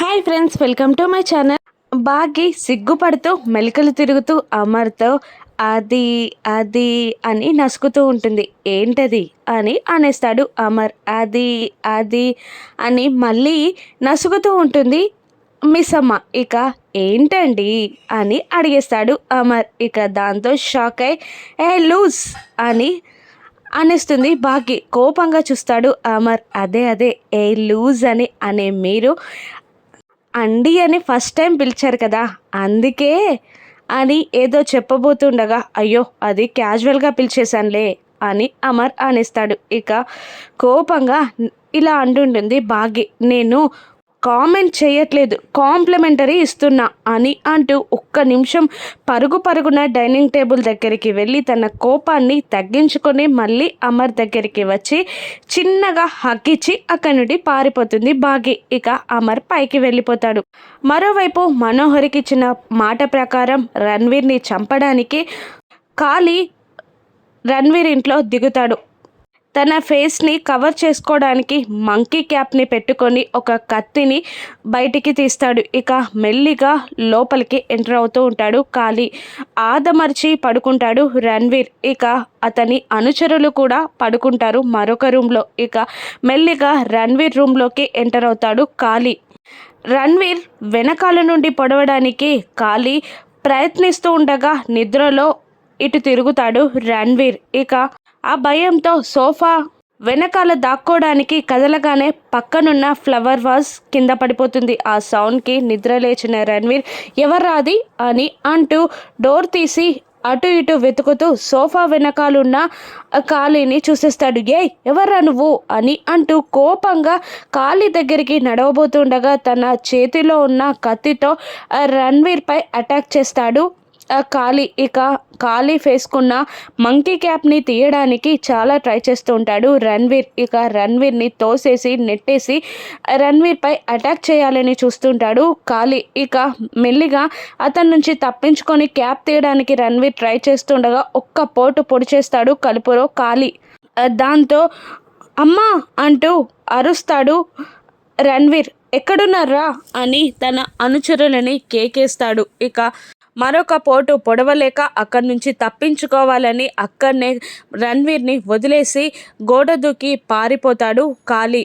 Hi friends welcome to my channel బాగి సిగ్గుపడుతూ మెలికలు తిరుగుతూ అమర్తో అది అది అని నసుకుతూ ఉంటుంది. ఏంటది అని అనేస్తాడు అమర్. అది అది అని మళ్ళీ నసుగుతూ ఉంటుంది మిస్ అమ్మ ఇక ఏంటండి అని అడిగేస్తాడు అమర్. ఇక దాంతో షాక్ అయి ఏ లూజ్ అని అనేస్తుంది బాగి. కోపంగా చూస్తాడు అమర్. అదే అదే ఏ లూజ్ అని. అనే మీరు అండి అని ఫస్ట్ టైం పిలిచారు కదా అందుకే అని ఏదో చెప్పబోతుండగా అయ్యో అది క్యాజువల్గా పిలిచేశానులే అని అమర్ అనేస్తాడు. ఇక కోపంగా ఇలా అంటుంటుంది భాగ్య నేను కామెంట్ చేయట్లేదు. కాంప్లిమెంటరీ ఇస్తున్నా అని అంటూ ఒక్క నిమిషం పరుగు పరుగున డైనింగ్ టేబుల్ దగ్గరికి వెళ్ళి తన కోపాన్ని తగ్గించుకొని మళ్ళీ అమర్ దగ్గరికి వచ్చి చిన్నగా హక్కిచ్చి అక్కడి నుండి పారిపోతుంది బాగి. ఇక అమర్ పైకి వెళ్ళిపోతాడు. మరోవైపు మనోహరికి ఇచ్చిన మాట ప్రకారం రణ్వీర్ని చంపడానికి కాళీ రణ్వీర్ ఇంట్లో దిగుతాడు. తన ఫేస్ని కవర్ చేసుకోవడానికి మంకీ క్యాప్ని పెట్టుకొని ఒక కత్తిని బయటికి తీస్తాడు. ఇక మెల్లిగా లోపలికి ఎంటర్ అవుతూ ఉంటాడు. ఖాళీ ఆదమర్చి పడుకుంటాడు రణ్వీర్. ఇక అతని అనుచరులు కూడా పడుకుంటారు మరొక రూమ్లో. ఇక మెల్లిగా రణ్వీర్ రూమ్లోకి ఎంటర్ అవుతాడు ఖాళీ. రణ్వీర్ వెనకాల నుండి పొడవడానికి ఖాళీ ప్రయత్నిస్తూ ఉండగా నిద్రలో ఇటు తిరుగుతాడు రణ్వీర్. ఇక ఆ భయంతో సోఫా వెనకాల దాక్కోవడానికి కదలగానే పక్కనున్న ఫ్లవర్ వాజ్ కింద పడిపోతుంది. ఆ సౌండ్కి నిద్ర లేచిన రణ్వీర్ ఎవర్రాది అని అంటూ డోర్ తీసి అటు ఇటు వెతుకుతూ సోఫా వెనకాలన్న ఖాళీని చూసేస్తాడు. ఏ ఎవర్రా నువ్వు? అని అంటూ కోపంగా ఖాళీ దగ్గరికి నడవబోతుండగా తన చేతిలో ఉన్న కత్తితో రణ్వీర్పై అటాక్ చేస్తాడు. ఖాళీ ఇక ఖాళీ వేసుకున్న మంకీ క్యాప్ని తీయడానికి చాలా ట్రై చేస్తూ ఉంటాడు రణ్వీర్. ఇక రణ్వీర్ని తోసేసి నెట్టేసి రణ్వీర్పై అటాక్ చేయాలని చూస్తుంటాడు ఖాళీ. ఇక మెల్లిగా అతని నుంచి తప్పించుకొని క్యాప్ తీయడానికి రణ్వీర్ ట్రై చేస్తుండగా ఒక్క పోటు పొడి చేస్తాడు కలుపులో ఖాళీ. దాంతో అమ్మా అంటూ అరుస్తాడు రణ్వీర్. ఎక్కడున్నారా? అని తన అనుచరులని కేకేస్తాడు. ఇక మరొక పోటు పొడవలేక అక్కడి నుంచి తప్పించుకోవాలని అక్కడనే రణ్వీర్ని వదిలేసి గోడ దూకి పారిపోతాడు కాళీ.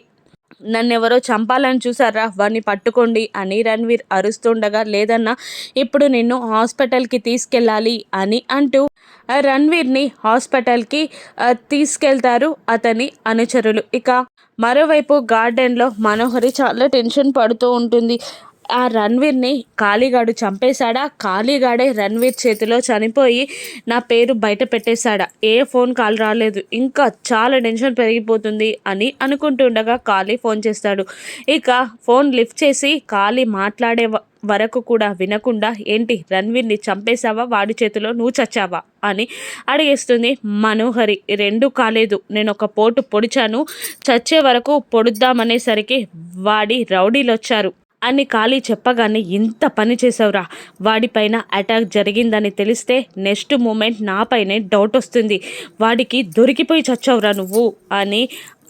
నన్నెవరో చంపాలని చూసారా? వాడిని పట్టుకోండి అని రణ్వీర్ అరుస్తుండగా లేదన్నా ఇప్పుడు నిన్ను హాస్పిటల్కి తీసుకెళ్ళాలి అని అంటూ రణ్వీర్ని హాస్పిటల్కి తీసుకెళ్తారు అతని అనుచరులు. ఇక మరోవైపు గార్డెన్లో మనోహరి చాలా టెన్షన్ పడుతూ ఉంటుంది. ఆ రణ్వీర్ని కాళీగాడు చంపేశాడా? కాళీగాడే రణ్వీర్ చేతిలో చనిపోయి నా పేరు బయట పెట్టేశాడా? ఏ ఫోన్ కాల్ రాలేదు. ఇంకా చాలా టెన్షన్ పెరిగిపోతుంది అని అనుకుంటుండగా కాళీ ఫోన్ చేస్తాడు. ఇక ఫోన్ లిఫ్ట్ చేసి కాళీ మాట్లాడే వరకు కూడా వినకుండా ఏంటి రణ్వీర్ని చంపేశావా? వాడి చేతిలో నువ్వు చచ్చావా? అని అడిగేస్తుంది మనోహరి. రెండు కాలేదు. నేను ఒక పోటు పొడిచాను. చచ్చే వరకు పొడుద్దామనేసరికి వాడి రౌడీలు వచ్చారు అని ఖాళీ చెప్పగానే ఇంత పని చేసావురా వాడిపైన అటాక్ జరిగిందని తెలిస్తే నెక్స్ట్ మూమెంట్ నాపైనే డౌట్ వస్తుంది. వాడికి దొరికిపోయి చచ్చావురా నువ్వు అని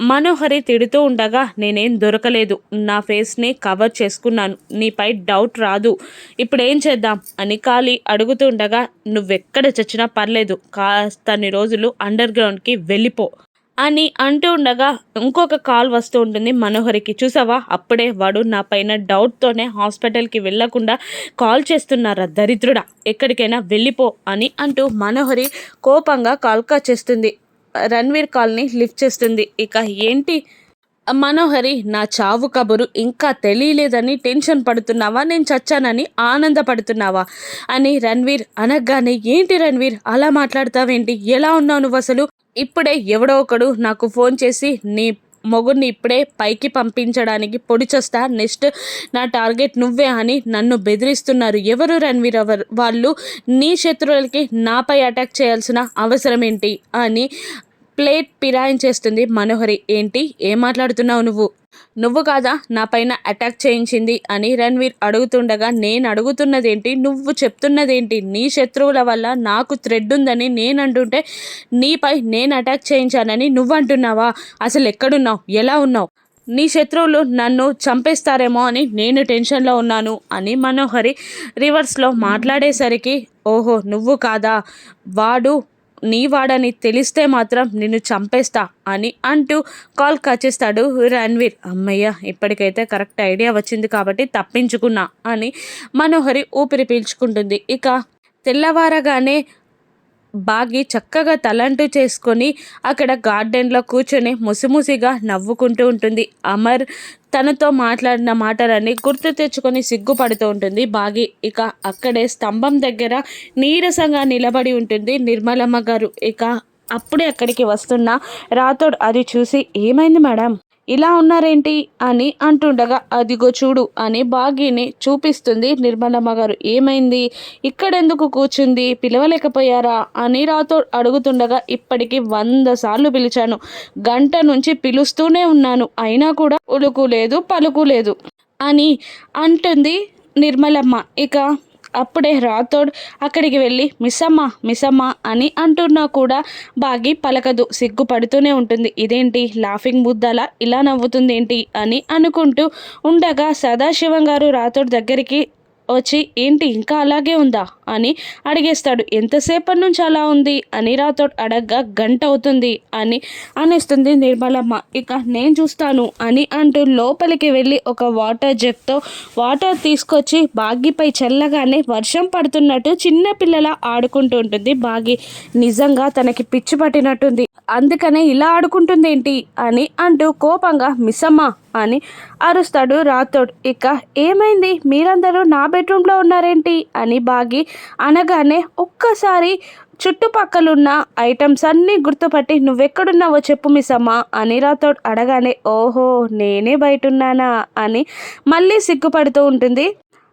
మనోహరి తిడుతూ ఉండగా నేనేం దొరకలేదు. నా ఫేస్ని కవర్ చేసుకున్నాను. నీపై డౌట్ రాదు. ఇప్పుడు ఏం చేద్దాం అని ఖాళీ అడుగుతుండగా నువ్వెక్కడ చచ్చినా పర్లేదు. కాస్తని రోజులు అండర్ గ్రౌండ్కి వెళ్ళిపో. అని అంటూ ఉండగా ఇంకొక కాల్ వస్తూ ఉంటుంది మనోహరికి. చూసావా? అప్పుడే వాడు నా పైన డౌట్తోనే హాస్పిటల్కి వెళ్ళకుండా కాల్ చేస్తున్నారా దరిద్రుడా? ఎక్కడికైనా వెళ్ళిపో అని అంటూ మనోహరి కోపంగా కాల్కా చేస్తుంది. రణ్వీర్ కాల్ని లిఫ్ట్ చేస్తుంది. ఇక ఏంటి? మనోహరి నా చావు కబురు ఇంకా తెలియలేదని టెన్షన్ పడుతున్నావా? నేను చచ్చానని ఆనందపడుతున్నావా? అని రణ్వీర్ అనగానే ఏంటి రణ్వీర్? అలా మాట్లాడతావేంటి? ఎలా ఉన్నావు నువ్వు అసలు? ఇప్పుడే ఎవడో ఒకడు నాకు ఫోన్ చేసి నీ మొగుడిని ఇప్పుడే పైకి పంపించడానికి పొడిచొస్తా నెక్స్ట్ నా టార్గెట్ నువ్వే అని నన్ను బెదిరిస్తున్నారు. ఎవరు రణ్వీర్ ఎవరు వాళ్ళు నీ శత్రువులకి నాపై అటాక్ చేయాల్సిన అవసరం ఏంటి అని ప్లేట్ పిరాయించేస్తుంది మనోహరి. ఏంటి? ఏం మాట్లాడుతున్నావు నువ్వు? నువ్వు కాదా నా పైన అటాక్ చేయించింది అని రణ్వీర్ అడుగుతుండగా నేను అడుగుతున్నదేంటి? నువ్వు చెప్తున్నదేంటి? నీ శత్రువుల వల్ల నాకు థ్రెడ్ ఉందని నేను అంటుంటే నీపై నేను అటాక్ చేయించానని నువ్వు అంటున్నావా అసలు ఎక్కడున్నావు? ఎలా ఉన్నావు? నీ శత్రువులు నన్ను చంపేస్తారేమో అని నేను టెన్షన్లో ఉన్నాను అని మనోహరి రివర్స్లో మాట్లాడేసరికి ఓహో నువ్వు కాదా? వాడు నీ వాడని తెలిస్తే మాత్రం నిన్ను చంపేస్తా అని అంటూ కాల్ కచ్చేస్తాడు రణ్వీర్. అమ్మయ్య ఇప్పటికైతే కరెక్ట్ ఐడియా వచ్చింది కాబట్టి తప్పించుకున్నా అని మనోహరి ఊపిరి పీల్చుకుంటుంది. ఇక తెల్లవారగానే బాగి చక్కగా తలంటూ చేసుకొని అక్కడ గార్డెన్లో కూర్చొని ముసిముసిగా నవ్వుకుంటూ ఉంటుంది. అమర్ తనతో మాట్లాడిన మాటలన్నీ గుర్తు తెచ్చుకొని సిగ్గుపడుతూ ఉంటుంది. బాగి ఇక అక్కడే స్తంభం దగ్గర నీరసంగా నిలబడి ఉంటుంది. నిర్మలమ్మ గారు ఇక అప్పుడే అక్కడికి వస్తున్న రాతోడు అది చూసి ఏమైంది మేడం? ఇలా ఉన్నారేంటి అని అంటుండగా అదిగో చూడు అని బాగీని చూపిస్తుంది నిర్మలమ్మ గారు. ఏమైంది? ఇక్కడెందుకు కూర్చుంది? పిలవలేకపోయారా? అని రాతో అడుగుతుండగా ఇప్పటికి వంద సార్లు పిలిచాను. గంట నుంచి పిలుస్తూనే ఉన్నాను. అయినా కూడా ఉలుకు లేదు పలుకు లేదు అని అంటుంది నిర్మలమ్మ. ఇక అప్పుడే రాథోడ్ అక్కడికి వెళ్ళి మిస్సమ్మ మిస్సమ్మ అని అంటున్నా కూడా బాగి పలకదు సిగ్గుపడుతూనే ఉంటుంది. ఇదేంటి? లాఫింగ్ బుద్ధలా? ఇలా నవ్వుతుంది ఏంటి అని అనుకుంటూ ఉండగా సదాశివం గారు రాథోడ్ దగ్గరికి వచ్చి ఏంటి ఇంకా అలాగే ఉందా? అని అడిగేస్తాడు. ఎంతసేపటి నుంచి అలా ఉంది? అని రాతో అడగ్గా గంట అవుతుంది అని అనేస్తుంది నిర్మలమ్మ. ఇక నేను చూస్తాను అని అంటూ లోపలికి వెళ్ళి ఒక వాటర్ జగ్తో వాటర్ తీసుకొచ్చి బాగిపై చల్లగానే వర్షం పడుతున్నట్టు చిన్న పిల్లల ఆడుకుంటూ ఉంటుంది బాగి. నిజంగా తనకి పిచ్చి పట్టినట్టుంది. అందుకనే ఇలా ఆడుకుంటుంది ఏంటి? అని అంటూ కోపంగా మిస్సమ్మ అని అరుస్తాడు రాథోడ్. ఇక ఏమైంది? మీరందరూ నా బెడ్రూమ్లో ఉన్నారేంటి? అని బాగి అనగానే ఒక్కసారి చుట్టుపక్కలున్న ఐటమ్స్ అన్నీ గుర్తుపట్టి నువ్వెక్కడున్నావో చెప్పు మిసమ్మా అని రాతో అడగానే ఓహో నేనే బయట ఉన్నానా అని మళ్ళీ సిగ్గుపడుతూ ఉంటుంది.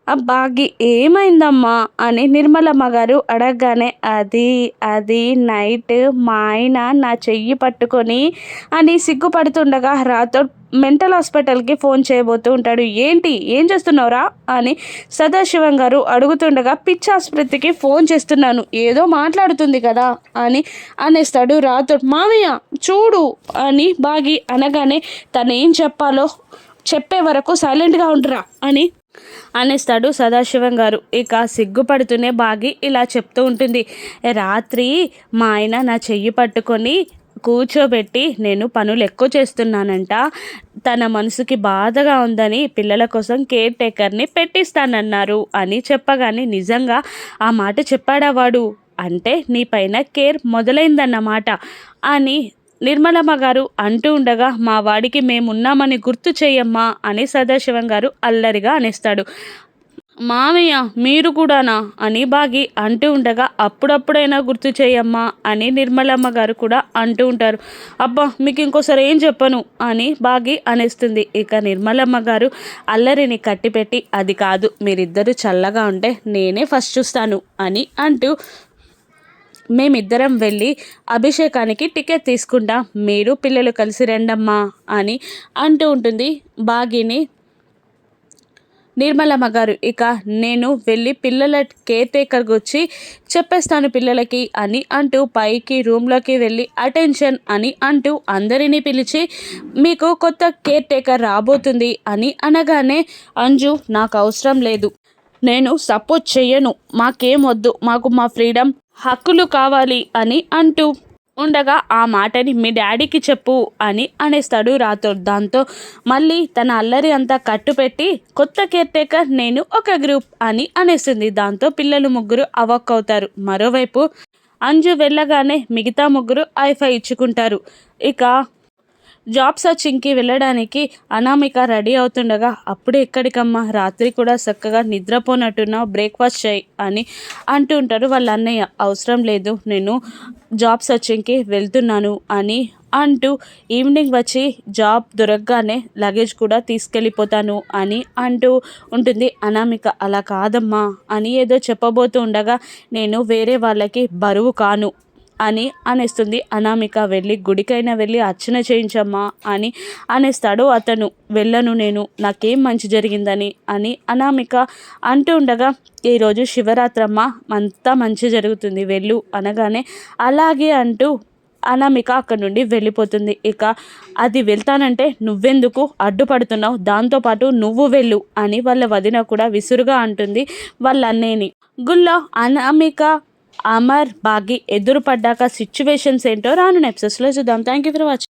బాగి ఏమైందమ్మా? అని నిర్మలమ్మ గారు అడగగానే అది అది నైట్ మా ఆయన నా చెయ్యి పట్టుకొని అని సిగ్గుపడుతుండగా రాతో మెంటల్ హాస్పిటల్కి ఫోన్ చేయబోతూ ఉంటాడు. ఏంటి? ఏం చేస్తున్నావురా? అని సదాశివం గారు అడుగుతుండగా పిచ్చి ఆసుపత్రికి ఫోన్ చేస్తున్నాను. ఏదో మాట్లాడుతుంది కదా? అని అనేస్తాడు రాతో. మామయ్య చూడు అని బాగి అనగానే తను ఏం చెప్పాలో చెప్పే వరకు సైలెంట్గా ఉంటురా అని అనేస్తాడు సదాశివం గారు. ఇక సిగ్గుపడుతూనే బాగి ఇలా చెప్తూ ఉంటుంది. రాత్రి మా ఆయన నా చెయ్యి పట్టుకొని కూర్చోబెట్టి నేను పనులు ఎక్కువ చేస్తున్నానంట. తన మనసుకి బాధగా ఉందని పిల్లల కోసం కేర్ టేకర్ని పెట్టిస్తానన్నారు అని చెప్పగానే నిజంగా ఆ మాట చెప్పాడా వాడు? అంటే నీ పైన కేర్ మొదలైందన్నమాట అని నిర్మలమ్మ గారు అంటూ ఉండగా మా వాడికి మేమున్నామని గుర్తు చేయమ్మా అని సదాశివం గారు అల్లరిగా అనేస్తాడు. మామయ్య మీరు కూడానా? అని బాగి అంటూ ఉండగా అప్పుడప్పుడైనా గుర్తు చేయమ్మా అని నిర్మలమ్మ గారు కూడా అంటూ ఉంటారు. అబ్బా మీకు ఇంకోసారి ఏం చెప్పను? అని బాగి అనేస్తుంది. ఇక నిర్మలమ్మ గారు అల్లరిని కట్టిపెట్టి అది కాదు మీరిద్దరూ చల్లగా ఉంటే నేనే ఫస్ట్ చూస్తాను అని అంటూ మేమిద్దరం వెళ్ళి అభిషేకానికి టికెట్ తీసుకుంటాం. మీరు పిల్లలు కలిసి రండమ్మా అని అంటూ ఉంటుంది బాగిని. నిర్మలమ్మ గారు ఇక నేను వెళ్ళి పిల్లల కేర్ టేకర్కి వచ్చి చెప్పేస్తాను పిల్లలకి అని అంటూ పైకి రూమ్లోకి వెళ్ళి అటెన్షన్ అని అంటూ అందరినీ పిలిచి మీకు కొత్త కేర్ టేకర్ రాబోతుంది అని అనగానే అంజు నాకు అవసరం లేదు. నేను సపోర్ట్ చేయను మాకేం వద్దు. మాకు మా ఫ్రీడమ్ హక్కులు కావాలి అని అంటూ ఉండగా ఆ మాటని మీ డాడీకి చెప్పు అని అనేస్తాడు రాథోడ్. దాంతో మళ్ళీ తన అల్లరి అంతా కట్టుపెట్టి కొత్త కేర్ టేకర్ నేను ఒక గ్రూప్ అని అనేస్తుంది. దాంతో పిల్లలు ముగ్గురు అవక్ అవుతారు మరోవైపు అంజు వెళ్ళగానే మిగతా ముగ్గురు ఐఫై ఇచ్చుకుంటారు. ఇక జాబ్ సర్చింగ్కి వెళ్ళడానికి అనామిక రెడీ అవుతుండగా అప్పుడు ఎక్కడికమ్మా? రాత్రి కూడా చక్కగా నిద్రపోనట్టున్నావు బ్రేక్ఫాస్ట్ చేయి అని అంటూ ఉంటారు వాళ్ళ అన్నయ్య. అవసరం లేదు నేను జాబ్ సర్చింగ్కి వెళ్తున్నాను అని అంటూ ఈవినింగ్ వచ్చి జాబ్ దొరకగానే లగేజ్ కూడా తీసుకెళ్ళిపోతాను అని అంటూ ఉంటుంది. అనామిక అలా కాదమ్మా అని ఏదో చెప్పబోతూ ఉండగా నేను వేరే వాళ్ళకి బరువు కాను అని అనేస్తుంది. అనామిక వెళ్ళి గుడికైనా వెళ్ళి అర్చన చేయించమ్మా అని అనేస్తాడు. అతను వెళ్ళను నేను నాకేం మంచి జరిగిందని అని అనామిక అంటూ ఉండగా ఈరోజు శివరాత్రమ్మ అంతా మంచి జరుగుతుంది వెళ్ళు అనగానే అలాగే అంటూ అనామిక అక్కడి నుండి వెళ్ళిపోతుంది. ఇక అది వెళ్తానంటే నువ్వెందుకు అడ్డుపడుతున్నావు? దాంతోపాటు నువ్వు వెళ్ళు అని వాళ్ళ వదిన కూడా విసురుగా అంటుంది వాళ్ళ అన్నయ్యని. గుళ్ళో అనామిక అమర్ బాగి ఎదురు పడ్డాక సిచ్యువేషన్స్ ఏంటో రాను నెప్సెస్లో చూద్దాం. Thank you for watching